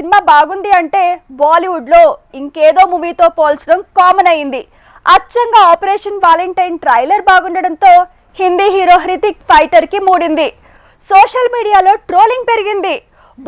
Cinema బాగుంది అంటే బాలీవుడ్లో ఇంకేదో మూవీతో పోల్చడం కామన్ అయింది. అచ్చంగా ఆపరేషన్ వాలంటైన్ ట్రైలర్ బాగుండడంతో హిందీ హీరో హృతిక్ ఫైటర్కి మూడింది. సోషల్ మీడియాలో ట్రోలింగ్ పెరిగింది.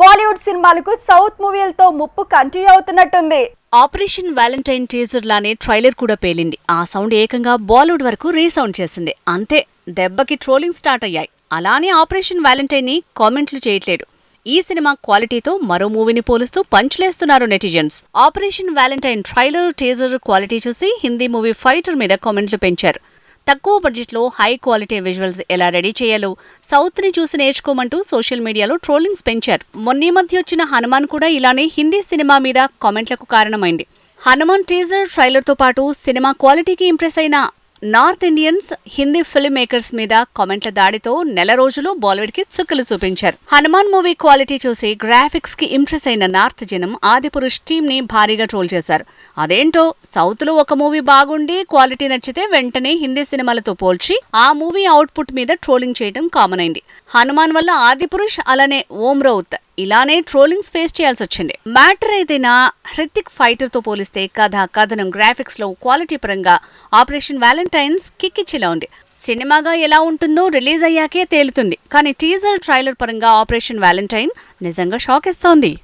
బాలీవుడ్ సినిమాలకు సౌత్ మూవీలతో ముప్పు కంటిన్యూ అవుతున్నట్టుంది. ఆపరేషన్ వ్యాలంటైన్ టీజర్ లానే ట్రైలర్ కూడా పేలింది. ఆ సౌండ్ ఏకంగా బాలీవుడ్ వరకు రీసౌండ్ చేసింది. అంతే దెబ్బకి ట్రోలింగ్ స్టార్ట్ అయ్యాయి. అలానే ఆపరేషన్ వ్యాలంటైన్ని కామెంట్లు చేయట్లేదు. ఈ సినిమా క్వాలిటీతో మరో మూవీని పోలుస్తూ పంచులేస్తున్నారు netizens. Operation valentine trailer teaser quality చూసి హిందీ మూవీ ఫైటర్ మీద కామెంట్లు పెంచారు. తక్కువ బడ్జెట్లో హై క్వాలిటీ విజువల్స్ ఎలా రెడీ చేయాలో సౌత్ని చూసి నేర్చుకోమంటూ సోషల్ మీడియాలో ట్రోలింగ్స్ పెంచారు. మొన్నీ మధ్య వచ్చిన హనుమాన్ కూడా ఇలానే హిందీ సినిమా మీద కామెంట్లకు కారణమైంది. హనుమాన్ టీజర్ ట్రైలర్తో పాటు సినిమా క్వాలిటీకి ఇంప్రెస్ అయిన north Indians Hindi film makers మీద కామెంట్ల దాడితో నెల రోజులు బాలీవుడ్కి చుక్కలు చూపించారు. హనుమాన్ మూవీ క్వాలిటీ చూసి గ్రాఫిక్స్కి ఇంప్రెస్ అయిన నార్త్ జనం ఆదిపురుష్ టీమ్ని భారీగా ట్రోల్ చేశారు. అదేంటో సౌత్లో ఒక మూవీ బాగుండి క్వాలిటీ నచ్చితే వెంటనే హిందీ సినిమాలతో పోల్చి ఆ మూవీ అవుట్పుట్ మీద ట్రోలింగ్ చేయడం కామన్ అయింది. హనుమాన్ వల్ల ఆదిపురుష్ అలానే ఓం రౌత్ ఇలానే ట్రోలింగ్స్ ఫేస్ చేయాల్సి వచ్చింది మ్యాటర్ ఏదైనా హృతిక్ ఫైటర్తో పోలిస్తే కథ కథనం గ్రాఫిక్స్లో క్వాలిటీ పరంగా ఆపరేషన్ వ్యాలంటైన్స్ కిక్కిచ్చిలా ఉంది. సినిమాగా ఎలా ఉంటుందో రిలీజ్ అయ్యాకే తేలుతుంది. కానీ టీజర్ ట్రైలర్ పరంగా ఆపరేషన్ వ్యాలంటైన్ నిజంగా షాక్ ఇస్తోంది